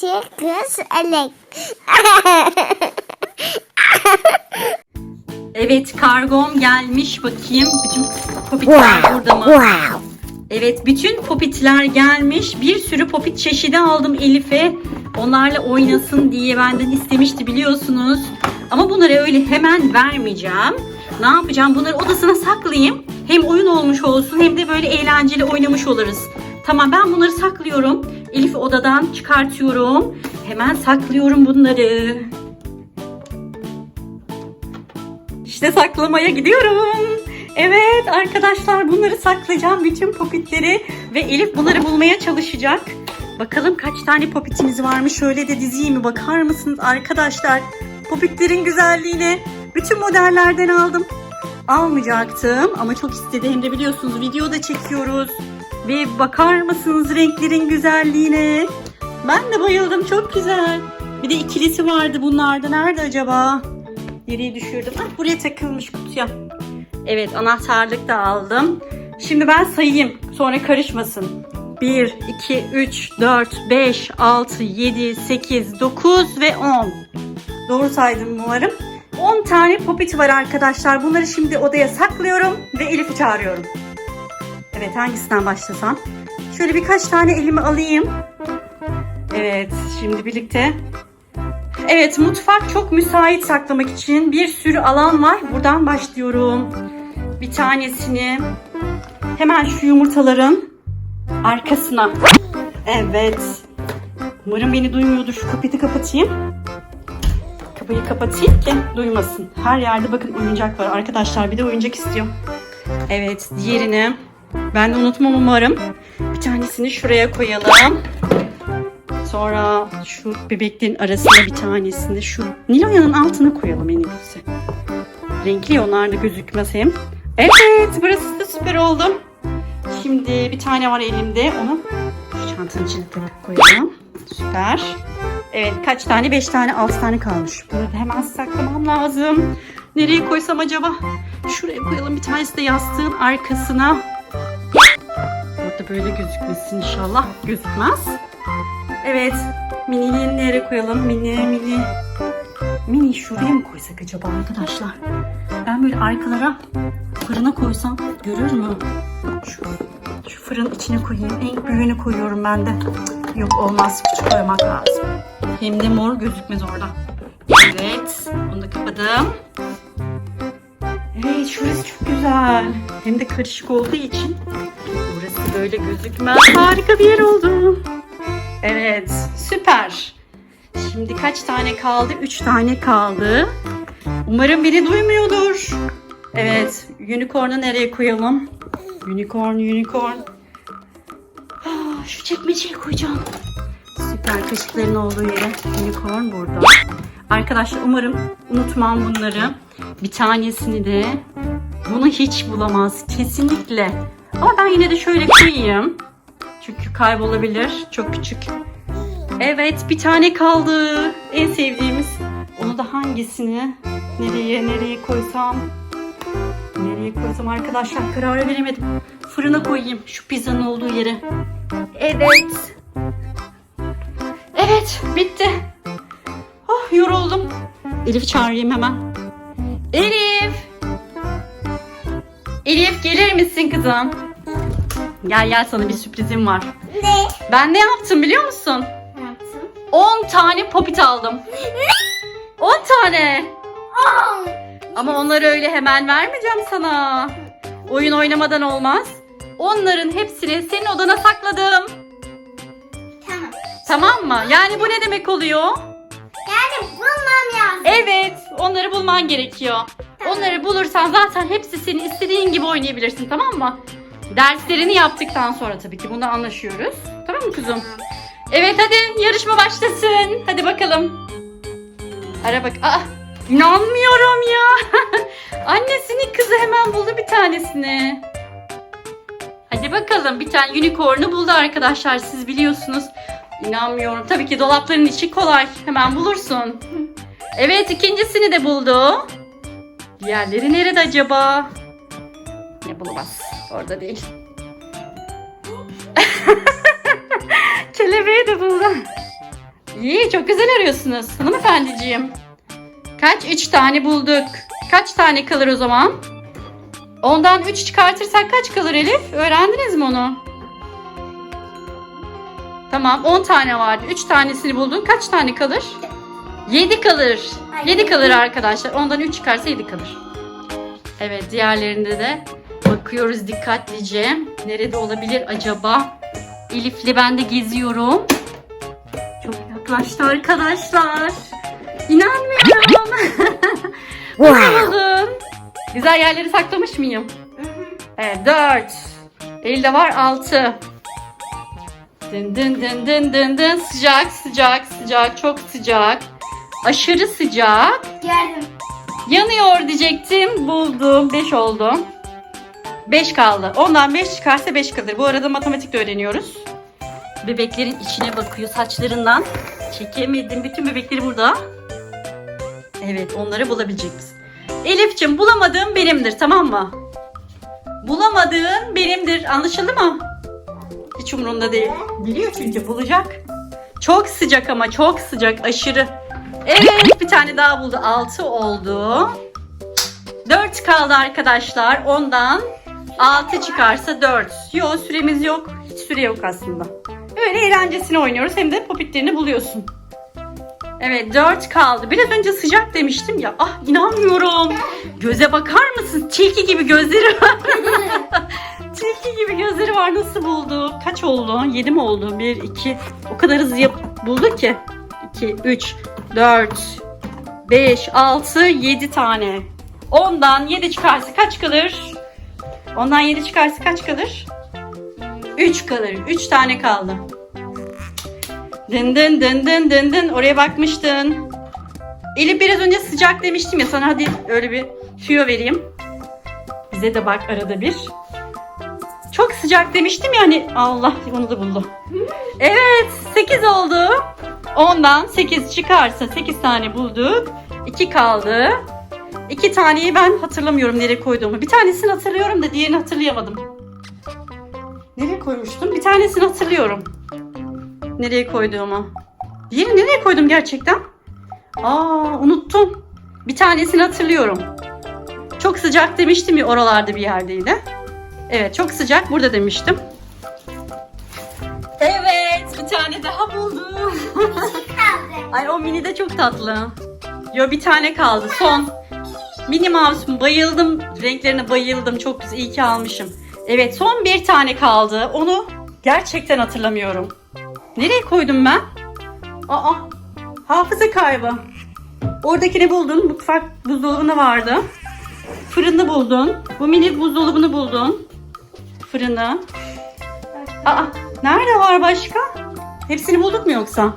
Çıkış elek. Evet kargom gelmiş bakayım. Bütün popitler burada mı? Wow. Evet bütün popitler gelmiş. Bir sürü popit çeşidi aldım Elif'e. Onlarla oynasın diye benden istemişti biliyorsunuz. Ama bunları öyle hemen vermeyeceğim. Ne yapacağım? Bunları odasına saklayayım. Hem oyun olmuş olsun hem de böyle eğlenceli oynamış oluruz. Tamam ben bunları saklıyorum. Elif'i odadan çıkartıyorum. Hemen saklıyorum bunları. İşte saklamaya gidiyorum. Evet arkadaşlar bunları saklayacağım. Bütün popitleri ve Elif bunları bulmaya çalışacak. Bakalım kaç tane popitimiz varmış. Şöyle de dizeyim mi? Bakar mısınız arkadaşlar? Popitlerin güzelliğine bütün modellerden aldım. Almayacaktım ama çok istedi. Hem de biliyorsunuz video da çekiyoruz. Ve bakar mısınız renklerin güzelliğine? Ben de bayıldım. Çok güzel. Bir de ikilisi vardı bunlarda. Nerede acaba? Nereye düşürdüm? Ah buraya takılmış kutuya. Evet anahtarlık da aldım. Şimdi ben sayayım. Sonra karışmasın. 1, 2, 3, 4, 5, 6, 7, 8, 9 ve 10. Doğru saydım umarım. 10 tane popit var arkadaşlar. Bunları şimdi odaya saklıyorum ve Elif'i çağırıyorum. Evet hangisinden başlasam? Şöyle birkaç tane elime alayım. Evet şimdi birlikte Evet mutfak çok müsait saklamak için bir sürü alan var. Buradan başlıyorum. Bir tanesini hemen şu yumurtaların arkasına. Evet. Umarım beni duymuyordur. Şu kapıyı kapatayım. Kapıyı kapatayım ki duymasın. Her yerde bakın oyuncak var. Arkadaşlar bir de oyuncak istiyor. Evet diğerini ben de unutmam umarım. Bir tanesini şuraya koyalım. Sonra şu bebeklerin arasına bir tanesini şu Niloya'nın altına koyalım en iyisi. Renkli onlar da gözükmez hem. Evet burası da süper oldu. Şimdi bir tane var elimde onu şu çantanın içine koyalım. Süper. Evet kaç tane? Beş tane, altı tane kalmış. Bunu hemen saklamam lazım. Nereye koysam acaba? Şuraya koyalım bir tanesi de yastığın arkasına. Orada böyle gözükmesin inşallah. Gözükmez. Evet. Mini'yi nereye koyalım? Mini, mini. Mini şuraya mı koysak acaba arkadaşlar? Ben böyle arkalara fırına koysam görür mü? Şu, şu fırın içine koyayım. En büyüğünü koyuyorum ben de. Yok olmaz. Küçük koymak lazım. Hem de mor gözükmez orada. Evet. Bunu da kapadım. Evet şurası çok güzel. Hem de karışık olduğu için böyle gözükmez. Harika bir yer oldu. Evet, süper. Şimdi kaç tane kaldı? Üç tane kaldı. Umarım beni duymuyordur. Evet, unicorn'u nereye koyalım? Unicorn, unicorn. Ah, şu çekmeceye koyacağım. Süper, kaşıkların olduğu yere. Unicorn burada. Arkadaşlar umarım unutmam bunları. Bir tanesini de bunu hiç bulamaz. Kesinlikle. Ama ben yine de şöyle koyayım. Çünkü kaybolabilir. Çok küçük. Evet bir tane kaldı. En sevdiğimiz. Onu da hangisini? Nereye nereye koysam? Nereye koysam arkadaşlar karar veremedim. Fırına koyayım şu pizzanın olduğu yere. Evet. Evet bitti. Oh yoruldum. Elif çağırayım hemen. Elif. Elif gelir misin kızım? Gel gel sana bir sürprizim var. Ne? Ben ne yaptım biliyor musun? Yaptın. 10 tane popit aldım. 10 tane. Ama onları öyle hemen vermeyeceğim sana. Oyun oynamadan olmaz. Onların hepsini senin odana sakladım. Tamam. Tamam mı? Yani bu ne demek oluyor? Yani bulmam lazım. Evet, onları bulman gerekiyor. Onları bulursan zaten hepsi senin istediğin gibi oynayabilirsin tamam mı? Derslerini yaptıktan sonra tabii ki bunu anlaşıyoruz. Tamam mı kuzum? Evet hadi yarışma başlasın. Hadi bakalım. Ara bak. Aa, inanmıyorum ya. Annesinin kızı hemen buldu bir tanesini. Hadi bakalım bir tane unicorn'u buldu arkadaşlar siz biliyorsunuz. İnanmıyorum. Tabii ki dolapların içi kolay. Hemen bulursun. Evet ikincisini de buldu. Diğerleri nerede acaba? Ne bulamaz. Orada değil. Kelebeği de buldu. İyi çok güzel arıyorsunuz hanımefendiciğim. Kaç? Üç tane bulduk. Kaç tane kalır o zaman? Ondan üç çıkartırsak kaç kalır Elif? Öğrendiniz mi onu? Tamam 10 tane vardı. 3 tanesini buldun. Kaç tane kalır? 7 kalır. Ay, 7 kalır arkadaşlar. Ondan 3 çıkarsa 7 kalır. Evet diğerlerinde de bakıyoruz dikkatlice. Nerede olabilir acaba? Elif'le ben de geziyorum. Çok yaklaştı arkadaşlar. İnanmıyorum. Buldum. Güzel yerleri saklamış mıyım? Evet 4. Elde var 6. Dın dın dın dın dın dın sıcak sıcak sıcak çok sıcak. Aşırı sıcak. Gördüm. Yanıyor diyecektim. Buldum. 5 oldu. 5 kaldı. Ondan 5 çıkarsa 5 kalır. Bu arada matematik de öğreniyoruz. Bebeklerin içine bakıyor saçlarından. Çekemedim. Bütün bebekleri burada. Evet onları bulabilecek misin? Elif'ciğim bulamadığım benimdir tamam mı? Bulamadığın benimdir. Anlaşıldı mı? Hiç umurunda değil. Biliyor çünkü bulacak. Çok sıcak ama çok sıcak aşırı. Evet bir tane daha buldu. 6 oldu. 4 kaldı arkadaşlar. Ondan 6 çıkarsa 4. Yok süremiz yok. Hiç süre yok aslında. Öyle eğlencesine oynuyoruz. Hem de popitlerini buluyorsun. Evet 4 kaldı. Biraz önce sıcak demiştim ya. Ah inanmıyorum. Göze bakar mısın? Tilki gibi gözleri var. Tilki gibi gözleri var. Nasıl buldu? Kaç oldu? 7 mi oldu? 1, 2. O kadar hızlı yap buldu ki. 2, 3, 4, 5, 6, 7 tane. Ondan 7 çıkarsa kaç kalır? Ondan 7 çıkarsa kaç kalır? 3 kalır. 3 tane kaldı. Dın dın dın dın dın dın. Oraya bakmıştın. Elif biraz önce sıcak demiştim ya sana hadi öyle bir tüyo vereyim. Bize de bak arada bir. Çok sıcak demiştim ya hani Allah onu da buldu. Evet 8 oldu. Ondan 8 çıkarsa 8 tane bulduk. 2 kaldı. 2 taneyi ben hatırlamıyorum nereye koyduğumu. Bir tanesini hatırlıyorum da diğerini hatırlayamadım. Nereye koymuştum? Bir tanesini hatırlıyorum. Nereye koyduğumu. Diğeri nereye koydum gerçekten? Aa unuttum. Bir tanesini hatırlıyorum. Çok sıcak demiştim ya oralarda bir yerdeydi. Evet çok sıcak burada demiştim. Evet bir tane daha buldum. Ay o mini de çok tatlı. Yo bir tane kaldı son. Mini Mouse'um bayıldım. Renklerine bayıldım. Çok güzel. İyi ki almışım. Evet son bir tane kaldı. Onu gerçekten hatırlamıyorum. Nereye koydum ben? Aa hafıza kaybı. Oradakini buldun. Mutfak buzdolabında vardı. Fırını buldun. Bu mini buzdolabını buldun. Fırını. Aa nerede var başka? Hepsini bulduk mu yoksa?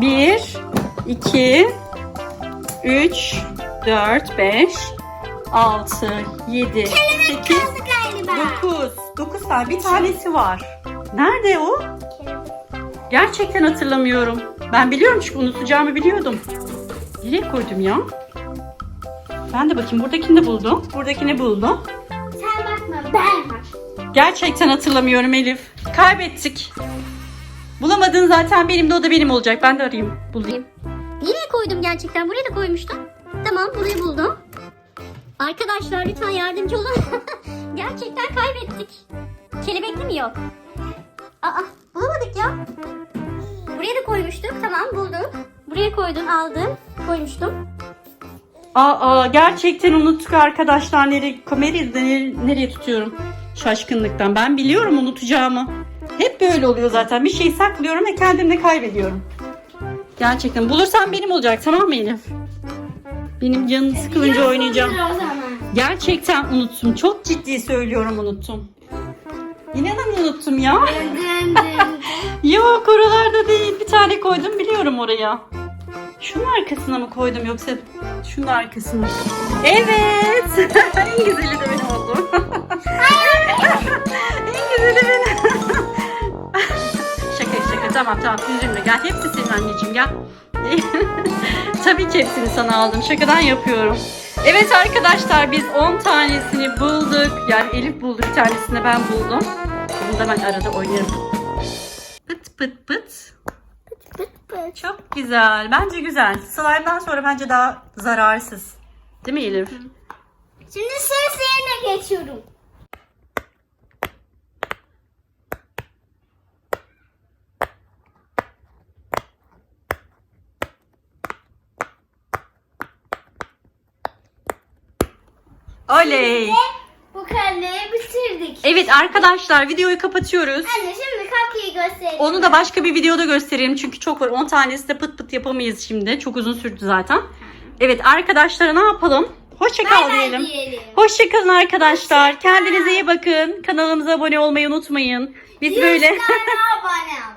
1, 2, 3, 4, 5, 6, 7, 8, Kaldı galiba. 9. 9 tane. Bir tanesi var. Nerede o? Gerçekten hatırlamıyorum. Ben biliyorum çünkü unutacağımı biliyordum. Nereye koydum ya? Ben de bakayım. Buradakini de buldum. Buradakini buldum. Sen bakma ben bak. Gerçekten hatırlamıyorum Elif. Kaybettik. Bulamadığın zaten benim de o da benim olacak. Ben de arayayım. Bulayım. Nereye koydum gerçekten? Buraya da koymuştum. Tamam burayı buldum. Arkadaşlar lütfen yardımcı olun. gerçekten kaybettik. Kelebekli mi yok? Aa bulamadık ya. Buraya da koymuştuk. Tamam bulduk. Buraya koydun aldım. Koymuştum. Aa, gerçekten unuttuk arkadaşlar. Nereye, kamerayı nereye, nereye tutuyorum? Şaşkınlıktan. Ben biliyorum unutacağımı. Hep böyle oluyor zaten. Bir şeyi saklıyorum ve kendimde kaybediyorum. Gerçekten. Bulursam benim olacak tamam mı Elif? Benim canım sıkılınca oynayacağım. Gerçekten unuttum. Çok ciddi söylüyorum unuttum. İnanın unuttum ya. Yok oralarda değil. Bir tane koydum biliyorum oraya. Şunun arkasına mı koydum yoksa şunun arkasına mı? Evet. en güzeli de benim oldu. en güzeli benim. şaka şaka tamam tamam üzülme gel. Hepsi senin anneciğim gel. Tabii ki hepsini sana aldım. Şakadan yapıyorum. Evet arkadaşlar biz 10 tanesini bulduk. Yani Elif buldu bir tanesini ben buldum. Bunu da ben arada oynarım. Pıt pıt pıt. Pıt Evet. Çok güzel. Bence güzel. Slime'dan sonra bence daha zararsız. Değil mi Elif? Şimdi sıra geçiyorum. Oley. Bu kalemi bitirdik. Evet arkadaşlar videoyu kapatıyoruz. Anne şimdi kapıyı göstereyim. Onu da başka bir videoda gösterelim çünkü çok var. 10 tanesi de pıt pıt yapamayız şimdi. Çok uzun sürdü zaten. Evet arkadaşlara ne yapalım? Hoşça kal Bay bay diyelim. diyelim. Hoşçakalın arkadaşlar. Kendinize iyi bakın. Kanalımıza abone olmayı unutmayın. Biz böyle Yüz tane abone.